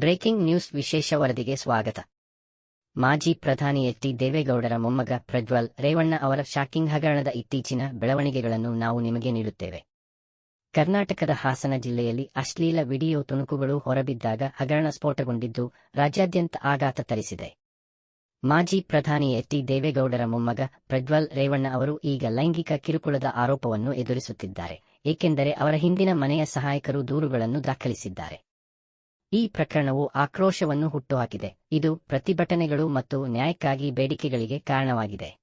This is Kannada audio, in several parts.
ಬ್ರೇಕಿಂಗ್ ನ್ಯೂಸ್ ವಿಶೇಷ ವರದಿಗೆ ಸ್ವಾಗತ. ಮಾಜಿ ಪ್ರಧಾನಿ ಎಚ್ ಡಿ ದೇವೇಗೌಡರ ಮೊಮ್ಮಗ ಪ್ರಜ್ವಲ್ ರೇವಣ್ಣ ಅವರ ಶಾಕಿಂಗ್ ಹಗರಣದ ಇತ್ತೀಚಿನ ಬೆಳವಣಿಗೆಗಳನ್ನು ನಾವು ನಿಮಗೆ ನೀಡುತ್ತೇವೆ. ಕರ್ನಾಟಕದ ಹಾಸನ ಜಿಲ್ಲೆಯಲ್ಲಿ ಅಶ್ಲೀಲ ವಿಡಿಯೋ ತುಣುಕುಗಳು ಹೊರಬಿದ್ದಾಗ ಹಗರಣ ಸ್ಫೋಟಗೊಂಡಿದ್ದು ರಾಜ್ಯಾದ್ಯಂತ ಆಘಾತ ತರಿಸಿದೆ. ಮಾಜಿ ಪ್ರಧಾನಿ ಎಚ್ ಡಿ ದೇವೇಗೌಡರ ಮೊಮ್ಮಗ ಪ್ರಜ್ವಲ್ ರೇವಣ್ಣ ಅವರು ಈಗ ಲೈಂಗಿಕ ಕಿರುಕುಳದ ಆರೋಪವನ್ನು ಎದುರಿಸುತ್ತಿದ್ದಾರೆ, ಏಕೆಂದರೆ ಅವರ ಹಿಂದಿನ ಮನೆಯ ಸಹಾಯಕರು ದೂರುಗಳನ್ನು ದಾಖಲಿಸಿದ್ದಾರೆ. ಈ ಪ್ರಕರಣವು ಆಕ್ರೋಶವನ್ನು ಹುಟ್ಟುಹಾಕಿದೆ. ಇದು ಪ್ರತಿಭಟನೆಗಳು ಮತ್ತು ನ್ಯಾಯಕ್ಕಾಗಿ ಬೇಡಿಕೆಗಳಿಗೆ ಕಾರಣವಾಗಿದೆ.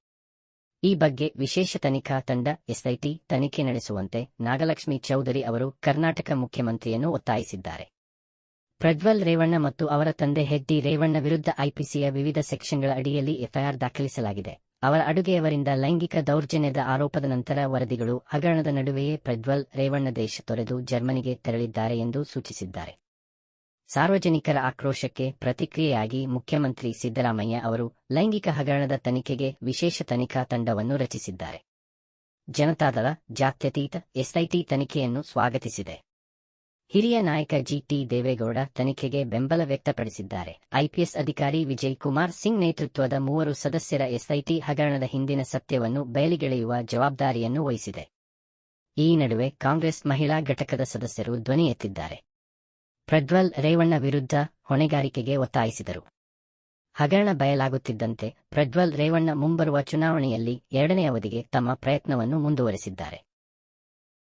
ಈ ಬಗ್ಗೆ ವಿಶೇಷ ತನಿಖಾ ತಂಡ, ಎಸ್ಐಟಿ, ತನಿಖೆ ನಡೆಸುವಂತೆ ನಾಗಲಕ್ಷ್ಮಿ ಚೌಧರಿ ಅವರು ಕರ್ನಾಟಕ ಮುಖ್ಯಮಂತ್ರಿಯನ್ನು ಒತ್ತಾಯಿಸಿದ್ದಾರೆ. ಪ್ರಜ್ವಲ್ ರೇವಣ್ಣ ಮತ್ತು ಅವರ ತಂದೆ ಹೆಡ್ಡಿ ರೇವಣ್ಣ ವಿರುದ್ಧ ಐಪಿಸಿಯ ವಿವಿಧ ಸೆಕ್ಷನ್ಗಳ ಅಡಿಯಲ್ಲಿ ಎಫ್ಐಆರ್ ದಾಖಲಿಸಲಾಗಿದೆ. ಅವರ ಅಡುಗೆಯವರಿಂದ ಲೈಂಗಿಕ ದೌರ್ಜನ್ಯದ ಆರೋಪದ ನಂತರ ವರದಿಗಳು ಹಗರಣದ ನಡುವೆಯೇ ಪ್ರಜ್ವಲ್ ರೇವಣ್ಣ ದೇಶ ತೊರೆದು ಜರ್ಮನಿಗೆ ತೆರಳಿದ್ದಾರೆ ಎಂದು ಸೂಚಿಸಿದ್ದಾರೆ. ಸಾರ್ವಜನಿಕರ ಆಕ್ರೋಶಕ್ಕೆ ಪ್ರತಿಕ್ರಿಯೆಯಾಗಿ ಮುಖ್ಯಮಂತ್ರಿ ಸಿದ್ದರಾಮಯ್ಯ ಅವರು ಲೈಂಗಿಕ ಹಗರಣದ ತನಿಖೆಗೆ ವಿಶೇಷ ತನಿಖಾ ತಂಡವನ್ನು ರಚಿಸಿದ್ದಾರೆ. ಜನತಾದಳ, ಜಾತ್ಯತೀತ, ಎಸ್ಐಟಿ ತನಿಖೆಯನ್ನು ಸ್ವಾಗತಿಸಿದೆ. ಹಿರಿಯ ನಾಯಕ ಜಿಟಿ ದೇವೇಗೌಡ ತನಿಖೆಗೆ ಬೆಂಬಲ ವ್ಯಕ್ತಪಡಿಸಿದ್ದಾರೆ. ಐಪಿಎಸ್ ಅಧಿಕಾರಿ ವಿಜಯ್ ಕುಮಾರ್ ಸಿಂಗ್ ನೇತೃತ್ವದ ಮೂವರು ಸದಸ್ಯರ ಎಸ್ಐಟಿ ಹಗರಣದ ಹಿಂದಿನ ಸತ್ಯವನ್ನು ಬಯಲಿಗೆಳೆಯುವ ಜವಾಬ್ದಾರಿಯನ್ನು ವಹಿಸಿದೆ. ಈ ನಡುವೆ ಕಾಂಗ್ರೆಸ್ ಮಹಿಳಾ ಘಟಕದ ಸದಸ್ಯರು ಧ್ವನಿ ಎತ್ತಿದ್ದಾರೆ. ಪ್ರಜ್ವಲ್ ರೇವಣ್ಣ ವಿರುದ್ಧ ಹೊಣೆಗಾರಿಕೆಗೆ ಒತ್ತಾಯಿಸಿದರು. ಹಗರಣ ಬಯಲಾಗುತ್ತಿದ್ದಂತೆ ಪ್ರಜ್ವಲ್ ರೇವಣ್ಣ ಮುಂಬರುವ ಚುನಾವಣೆಯಲ್ಲಿ ಎರಡನೇ ಅವಧಿಗೆ ತಮ್ಮ ಪ್ರಯತ್ನವನ್ನು ಮುಂದುವರೆಸಿದ್ದಾರೆ.